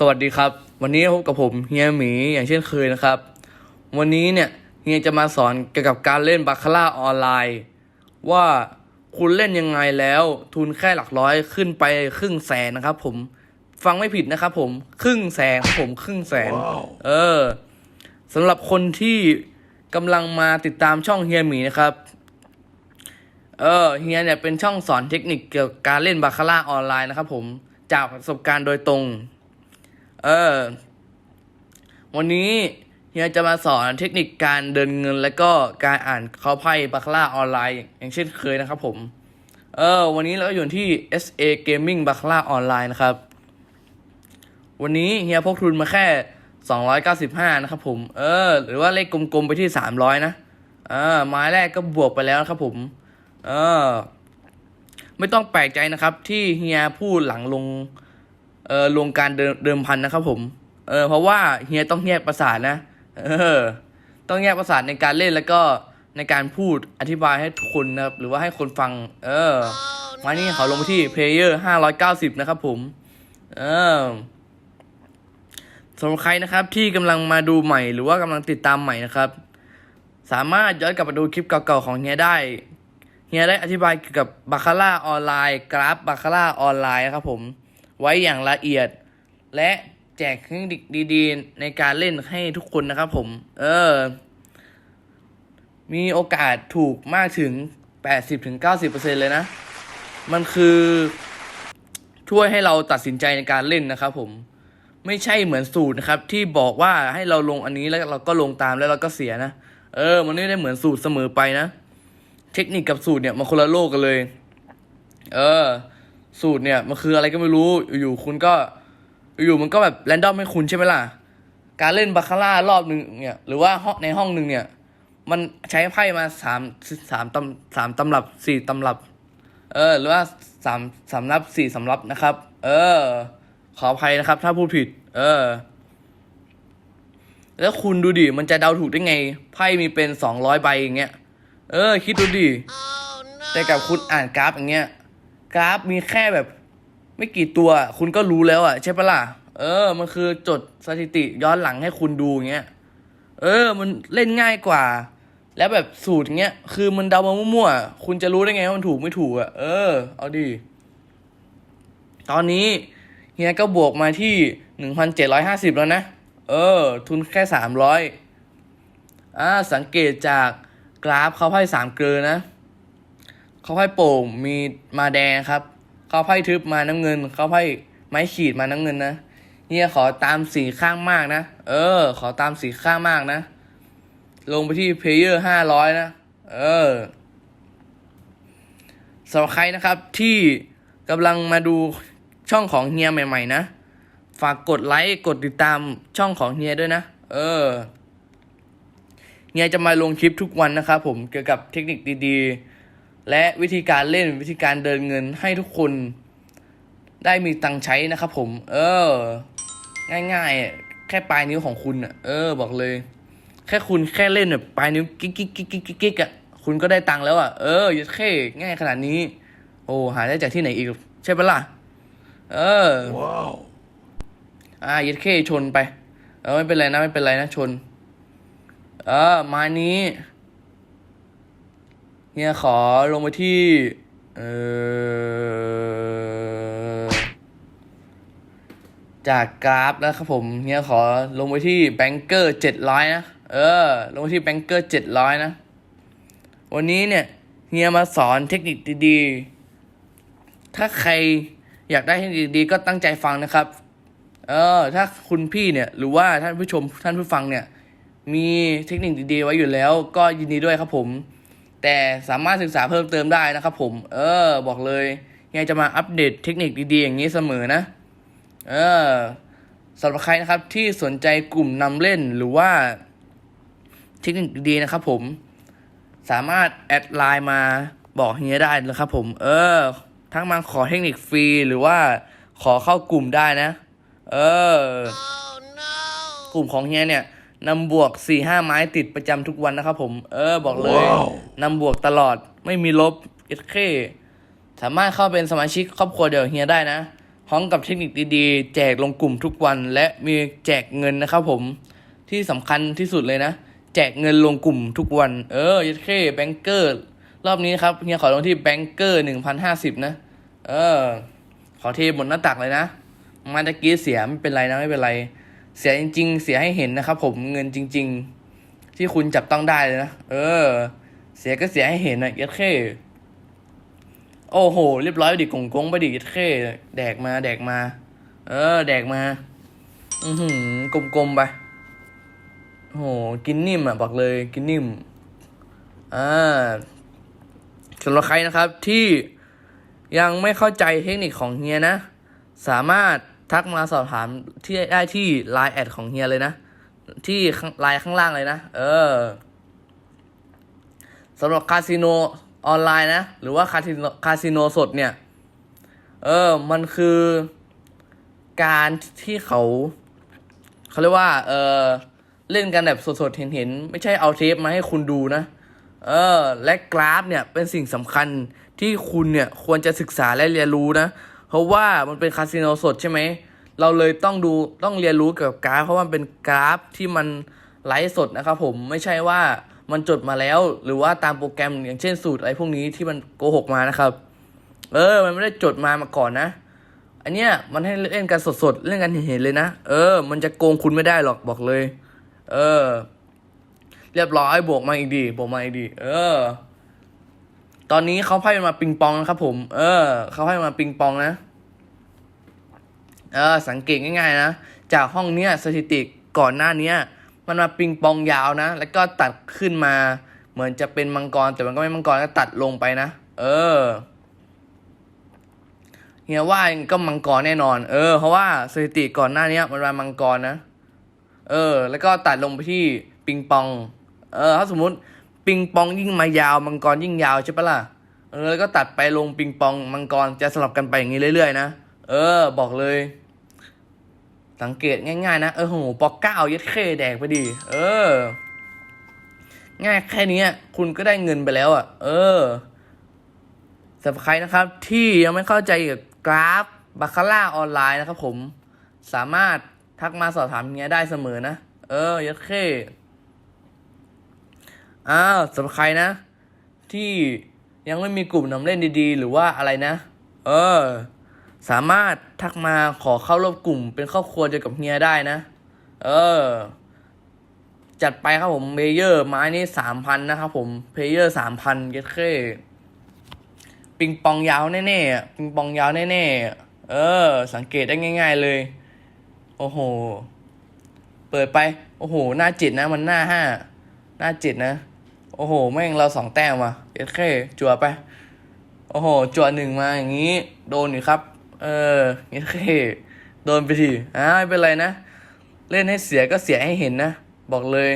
สวัสดีครับ วันนี้พบกับผมเฮียหมีอย่างเช่นเคยนะครับ วันนี้เนี่ยเฮียจะมาสอนเกี่ยวกับการเล่นบาคาร่าออนไลน์ ว่าคุณเล่นยังไงแล้วทุนแค่หลักร้อยขึ้นไปครึ่งแสนนะครับ ผมฟังไม่ผิดนะครับ ผมครึ่งแสนครับผมครึ่งแสน เออสำหรับคนที่กำลังมาติดตามช่องเฮียหมีนะครับ เออเฮียเนี่ยเป็นช่องสอนเทคนิคเกี่ยวกับการเล่นบาคาร่าออนไลน์นะครับ ผมจากประสบการณ์โดยตรง เออ วันนี้เฮียจะมาสอนเทคนิคการเดินเงิน และก็การอ่านเขาไพ่บาคาร่าออนไลน์ อย่างเช่นเคยนะครับผม เออ วันนี้เราก็อยู่ที่ SA Gaming บาคาร่าออนไลน์นะครับ วันนี้เฮียพกทุนมาแค่ 295 นะครับผม เออ หรือว่าเลขกลมๆไปที่ 300 นะเออไม้แรกก็บวกไปแล้วนะครับผม เออ ไม่ต้องแปลกใจนะครับ ที่เฮียพูดหลังลง เออลงการเดิมเดิมพันนะครับผมเออเพราะว่าเฮียต้องแยกประสาทนะเออต้องแยกประสาทในการเล่นแล้วก็ในการพูดอธิบายให้ทุกคนนะครับหรือว่าให้คนฟัง เออมานี่เขาลงที่ player 590นะครับผม เออสำหรับใครนะครับที่กำลังมาดูใหม่หรือว่ากำลังติดตามใหม่นะครับ สามารถย้อนกลับมาดูคลิปเก่าๆของเฮียได้เฮียได้อธิบายเกี่ยวกับบาคาร่าออนไลน์ กราฟบาคาร่าออนไลน์นะครับผม ไว้อย่างละเอียด และแจกเทคนิคดีๆ ในการเล่นให้ทุกคนนะครับผม เออ มีโอกาสถูกมากถึง 80-90%เลยนะ มันคือช่วยให้เราตัดสินใจในการเล่นนะครับผมไม่ใช่เหมือนสูตรนะครับ ที่บอกว่าให้เราลงอันนี้แล้วเราก็ลงตามแล้วเราก็เสียนะ เออ มันไม่ได้เหมือนสูตรเสมอไปนะ เทคนิคกับสูตรเนี่ยมันคนละโลกกันเลย เออ สูตรเนี่ยมันคืออะไรก็ไม่รู้อยู่ๆคุณก็อยู่ๆมันก็แบบแรนดอมให้คุณใช่ไหมล่ะ การเล่นบาคาร่ารอบหนึ่งเนี่ยหรือว่าห้องในห้องหนึ่งเนี่ย มันใช้ไพ่มาสามสามตำสามตำรับสี่ตำรับ เออ หรือว่าสามสามรับสี่สำรับนะครับ เออ ขออภัยนะครับ ถ้าพูดผิด เออ แล้วคุณดูดิ มันจะเดาถูกได้ไง ไพ่มีเป็นสองร้อยใบอย่างเงี้ย เออ คิดดูดิแต่กับคุณอ่านกราฟอย่างเงี้ย กราฟมีแค่แบบ ไม่กี่ตัว คุณก็รู้แล้วอะใช่ปะล่ะ เออ มันคือจดสถิติย้อนหลังให้คุณดูอย่างเงี้ย เออ มันเล่นง่ายกว่า แล้วแบบสูตรอย่างเงี้ย คือมันเดามามั่วๆ คุณจะรู้ได้ไงว่ามันถูกไม่ถูกอะ เออ เอาดิตอนนี้เฮียก็บวกมาที่หนึ่งพันเจ็ดร้อยห้าสิบแล้วนะ เออ ทุนแค่สามร้อยอ่า สังเกตจากกราฟเขาไพ่สามเกลือนะ เขาไพ่โป่งมีมาแดงครับ เขาไพ่ทึบมาน้ำเงิน เขาไพ่ไม้ขีดมาน้ำเงินนะเฮียขอตามสีข้างมากนะ เออ ขอตามสีข้างมากนะ ลงไปที่เพลเยอร์ห้าร้อยนะ เออสำหรับใครนะครับที่กำลังมาดูช่องของเฮียใหม่ ๆ นะ ฝากกดไลค์กดติดตามช่องของเฮียด้วยนะ เออ เฮียจะมาลงคลิปทุกวันนะครับผมเกี่ยวกับเทคนิคดีๆ และวิธีการเล่นวิธีการเดินเงินให้ทุกคน ได้มีตังค์ใช้นะครับผม เออ ง่ายๆอะแค่ปลายนิ้วของคุณอะ เออ บอกเลย แค่คุณแค่เล่นแบบปลายนิ้วกิ๊กกิ๊กกิ๊กกิ๊กกิ๊กกิ๊กอะคุณก็ได้ตังค์แล้วอะ เออยัดแค่ง่ายขนาดนี้ โอ้หาได้จากที่ไหนอีก ใช่ปะล่ะ เออ Wow. อ่ายัดแค่ชนไป เออไม่เป็นไรนะไม่เป็นไรนะชน เออไมานี้ เฮียขอลงไปที่เออจากกราฟนะครับผมเฮียขอลงไปที่แบงเกอร์เจ็ดร้อยนะเออ ลงไปที่แบงเกอร์เจ็ดร้อยนะ วันนี้เนี่ยเฮียมาสอนเทคนิคดีๆ ถ้าใครอยากได้เทคนิคดีๆก็ตั้งใจฟังนะครับ เออ ถ้าคุณพี่เนี่ย หรือว่าท่านผู้ชมท่านผู้ฟังเนี่ย มีเทคนิคดีๆไว้อยู่แล้ว ก็ยินดีด้วยครับผม แต่สามารถศึกษาเพิ่มเติมได้นะครับผม เออ บอกเลยยังจะมาอัปเดตเทคนิคดีๆ อย่างนี้เสมอนะ เออสำหรับใครนะครับที่สนใจกลุ่มนำเล่นหรือว่าเทคนิคดีๆนะครับผม สามารถแอดไลน์มาบอกเฮียได้นะครับผม เออ ทั้งมาขอเทคนิคฟรีหรือว่าขอเข้ากลุ่มได้นะ เออกลุ่มของเฮียเนี่ย นำบวกสี่ห้าไม้ติดประจำทุกวันนะครับผม เออบอกเลยว้าวนำบวกตลอดไม่มีลบเอเคสามารถเข้าเป็นสมาชิกครอบครัวเดียวเฮียได้นะพร้อมกับเทคนิคดีๆ แจกลงกลุ่มทุกวันและมีแจกเงินนะครับผมที่สำคัญที่สุดเลยนะ แจกเงินลงกลุ่มทุกวัน เออยัดเข้แบงเกอร์รอบนี้ครับเฮียขอลงที่แบงเกอร์หนึ่งพันห้าสิบนะ เออ ขอเทหมดหน้าตักเลยนะมาตะกี้เสียไม่เป็นไรนะไม่เป็นไร เสียจริง ๆ เสียให้เห็นนะครับ ผมเงินจริง ๆ ที่คุณจับต้องได้เลยนะเออ เสียก็เสียให้เห็นนะยัดเข้โอ้โห เรียบร้อยดิกงกงไปดิยัดเข้แดกมา แดกมา เออ แดกมา อือหือกลมๆไปโอ้โหกินนิ่มอะบอกเลยกินนิ่มอ่าสำหรับใครนะครับที่ยังไม่เข้าใจเทคนิคของเฮียนะ สามารถ ทักมาสอบถามที่ได้ที่ Line แอดของเฮียเลยนะ ที่ไลน์ข้างล่างเลยนะ เออสำหรับคาสิโนออนไลน์นะ หรือว่าคาสิโนคาสิโนสดเนี่ย เออ มันคือการที่เขา เขาเรียกว่า เออเล่นกันแบบสดๆ เห็นๆ ไม่ใช่เอาเทปมาให้คุณดูนะ เออ และกราฟเนี่ยเป็นสิ่งสำคัญที่คุณเนี่ยควรจะศึกษาและเรียนรู้นะ เพราะว่ามันเป็นคาสิโนสดใช่ไหม เราเลยต้องดูต้องเรียนรู้เกี่ยวกับกราฟ เพราะมันเป็นกราฟที่มันไลฟ์สดนะครับผมไม่ใช่ว่ามันจดมาแล้ว หรือว่าตามโปรแกรมอย่างเช่นสูตรอะไรพวกนี้ที่มันโกหกมานะครับ เออ มันไม่ได้จดมามาก่อนนะอันเนี้ยมันให้เล่นกันสดๆเล่นกันเห็นๆเลยนะเออ มันจะโกงคุณไม่ได้หรอกบอกเลย เออ เรียบร้อยบวกมาอีกดีบวกมาอีกดี เออ ตอนนี้เขาไพ่มาปิงปองนะครับผม เออเขาไพ่มาปิงปองนะ เออ สังเกตง่ายๆนะ จากห้องเนี้ยสถิติก่อนหน้าเนี้ย มันมาปิงปองยาวนะ แล้วก็ตัดขึ้นมา เหมือนจะเป็นมังกร แต่มันก็ไม่มังกรก็ตัดลงไปนะ เออเฮียว่าก็มังกรแน่นอน เออ เพราะว่าสถิติก่อนหน้าเนี้ย มันมามังกรนะ เออ แล้วก็ตัดลงไปที่ปิงปอง เออ ถ้าสมมุติ ปิงปองยิ่งมายาวมังกรยิ่งยาวใช่ปะล่ะเออแล้วก็ตัดไปลงปิงปองมังกรจะสลับกันไปอย่างนี้เรื่อยๆนะเออ บอกเลย สังเกตง่ายๆนะเออโหปอกเก้ายัดเข้แดกไปดิเออ ง่ายแค่นี้คุณก็ได้เงินไปแล้วอะ เออสำหรับใครนะครับ ที่ยังไม่เข้าใจเกี่ยวกับกราฟบาคาร่าออนไลน์นะครับผมสามารถทักมาสอบถามเนี้ยได้เสมอนะ เออยัดเข้ อ้าวสำหรับใครนะ ที่ยังไม่มีกลุ่มนำเล่นดีๆ หรือว่าอะไรนะ เออ สามารถทักมาขอเข้าร่วมกลุ่ม เป็นครอบครัวเดียวกับเฮียได้นะ เออ จัดไปครับผมเพเยอร์ไม้นี่สามพันนะครับผมเพเยอร์สามพันเยดเคปิงปองยาวแน่ๆปิงปองยาวแน่ๆเออ สังเกตได้ง่าย ๆเลย โอ้โห เปิดไป โอ้โห หน้าจิตนะ มันหน้าห้า หน้าจิตนะ โอ้โห แม่งเราสองแต้มว่ะเยดเคจั่วไป โอ้โห จั่วหนึ่งมาอย่างนี้ โดนอยู่ครับ เออเยดเคโดนไปทีอ่าไม่เป็นไรนะ เล่นให้เสียก็เสียให้เห็นนะ บอกเลย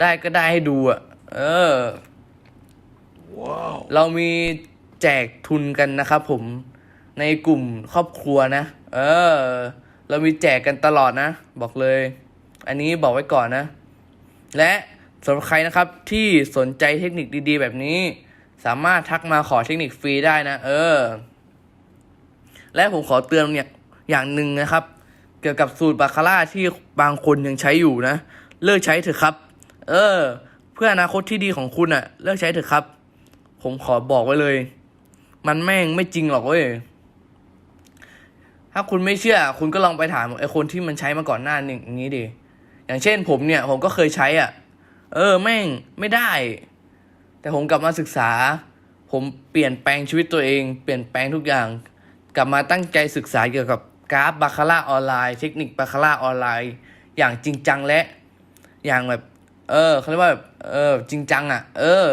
ได้ก็ได้ให้ดูอะ เออเรามีแจกทุนกันนะครับผมในกลุ่มครอบครัวนะ เออ เรามีแจกกันตลอดนะ บอกเลย อันนี้บอกไว้ก่อนนะ และ สำหรับใครนะครับที่สนใจเทคนิคดีๆ แบบนี้ สามารถทักมาขอเทคนิคฟรีได้นะ เออ และผมขอเตือนเนี่ยอย่างหนึ่งนะครับ เกี่ยวกับสูตรบาคาร่าที่บางคนยังใช้อยู่นะ เลิกใช้เถอะครับ เออ เพื่ออนาคตที่ดีของคุณอะ่ะเลิกใช้เถอะครับ ผมขอบอกไว้เลย มันแม่งไม่จริงหรอกเว้ยถ้าคุณไม่เชื่อ คุณก็ลองไปถามไอ้คนที่มันใช้มาก่อนหน้านี้อย่างนี้ดิอย่างเช่นผมเนี่ย ผมก็เคยใช้อะ เออแม่งไม่ได้ แต่ผมกลับมาศึกษา ผมเปลี่ยนแปลงชีวิตตัวเอง เปลี่ยนแปลงทุกอย่าง กลับมาตั้งใจศึกษาเกี่ยวกับกราฟบาคาร่าออนไลน์เทคนิคบาคาร่าออนไลน์ อย่างจริงจังและอย่างแบบ เออเขาเรียกว่าแบบเออ จริงจังอะ เออ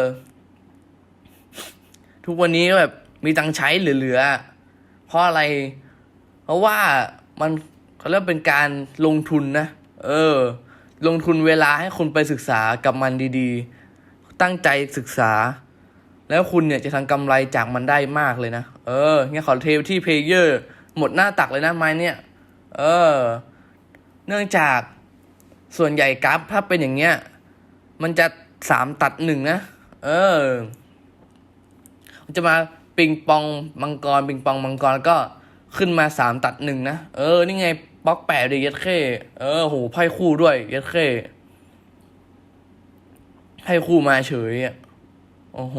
ทุกวันนี้ก็แบบมีตังใช้เหลือๆเพราะอะไร เพราะว่ามันเขาเรียกเป็นการลงทุนนะ เออ ลงทุนเวลาให้คุณไปศึกษากับมันดีๆ ตั้งใจศึกษา แล้วคุณเนี่ยจะทำกำไรจากมันได้มากเลยนะ เออเนี่ยขอเทปที่เพลเยอร์ หมดหน้าตักเลยนะไม้เนี่ย เออ เนื่องจากส่วนใหญ่กราฟถ้าเป็นอย่างเงี้ย มันจะสามตัดหนึ่งนะ เออ มันจะมาปิงปองมังกร ปิงปองมังกรแล้วก็ขึ้นมาสามตัดหนึ่งนะ เออ นี่ไง บล็อกแปดเลยยัดเข้เออโหไพ่คู่ด้วยยัดเข้ให้คู่มาเฉยอะโอ้โห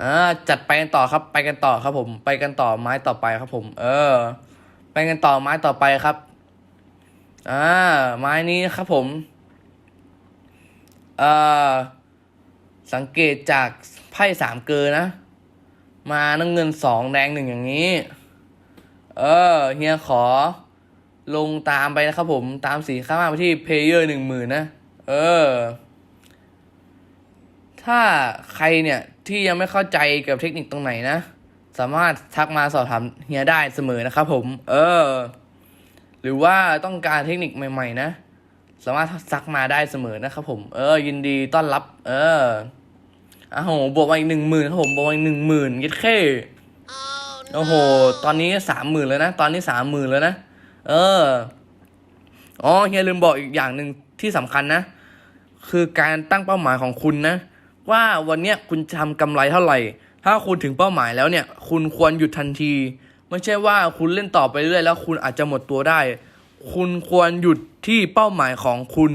อ่าจัดไปกันต่อครับ ไปกันต่อครับ ผม ไปกันต่อไม้ต่อไปครับ ผม เออ ไปกันต่อไม้ต่อไปครับอ่าไม้นี้ครับผมเอ่อสังเกตจากไพ่สามเกอนะ มาน้ำเงินสองแดงหนึ่งอย่างนี้ เออเฮียขอ ลงตามไปนะครับผมตามสีข้ามาไปที่เพลเยอร์หนึ่งหมื่นนะ เออ ถ้าใครเนี่ยที่ยังไม่เข้าใจเกี่ยวกับเทคนิคตรงไหนนะ สามารถทักมาสอบถามเฮียได้เสมอนะครับผม เออ หรือว่าต้องการเทคนิคใหม่ ๆ นะ สามารถซักมาได้เสมอนะครับผม เออ ยินดีต้อนรับ เอออ้โหบวกมาอีกหนึ่งหมื่นครับผมบวกมาอีกหนึ่งหมื่นยัดเข้โอ้โห ตอนนี้สามหมื่นแล้วนะ ตอนนี้สามหมื่นแล้วนะ เออ อ๋อเฮียลืมบอกอีกอย่างหนึ่งที่สำคัญนะ คือการตั้งเป้าหมายของคุณนะ ว่าวันเนี้ยคุณจะทำกำไรเท่าไหร่ ถ้าคุณถึงเป้าหมายแล้วเนี่ย คุณควรหยุดทันที ไม่ใช่ว่าคุณเล่นต่อไปเรื่อยแล้วคุณอาจจะหมดตัวได้ คุณควรหยุดที่เป้าหมายของคุณ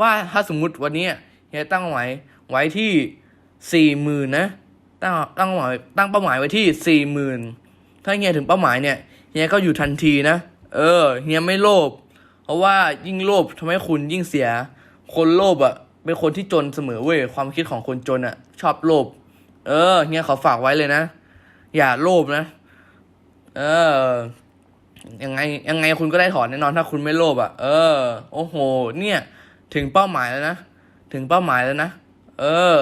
ว่าถ้าสมมุติวันนี้เฮียตั้งไว้ไว้ที่สี่หมื่นนะตั้งตั้งหมายตั้งเป้าหมายไว้ที่สี่หมื่นถ้าเฮียถึงเป้าหมายเนี่ยเฮียก็อยู่ทันทีนะ เออ เฮียไม่โลภเพราะว่ายิ่งโลภทำให้คุณยิ่งเสีย คนโลภอะ เป็นคนที่จนเสมอเว้ยความคิดของคนจนอะ ชอบโลภเออเฮียขอฝากไว้เลยนะ อย่าโลภนะ เออยังไงยังไงคุณก็ได้ถอนแน่นอนถ้าคุณไม่โลภอะ เออ โอ้โห เนี่ย ถึงเป้าหมายแล้วนะ ถึงเป้าหมายแล้วนะ เออ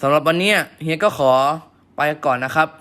สำหรับวันนี้เฮียก็ขอไปก่อนนะครับ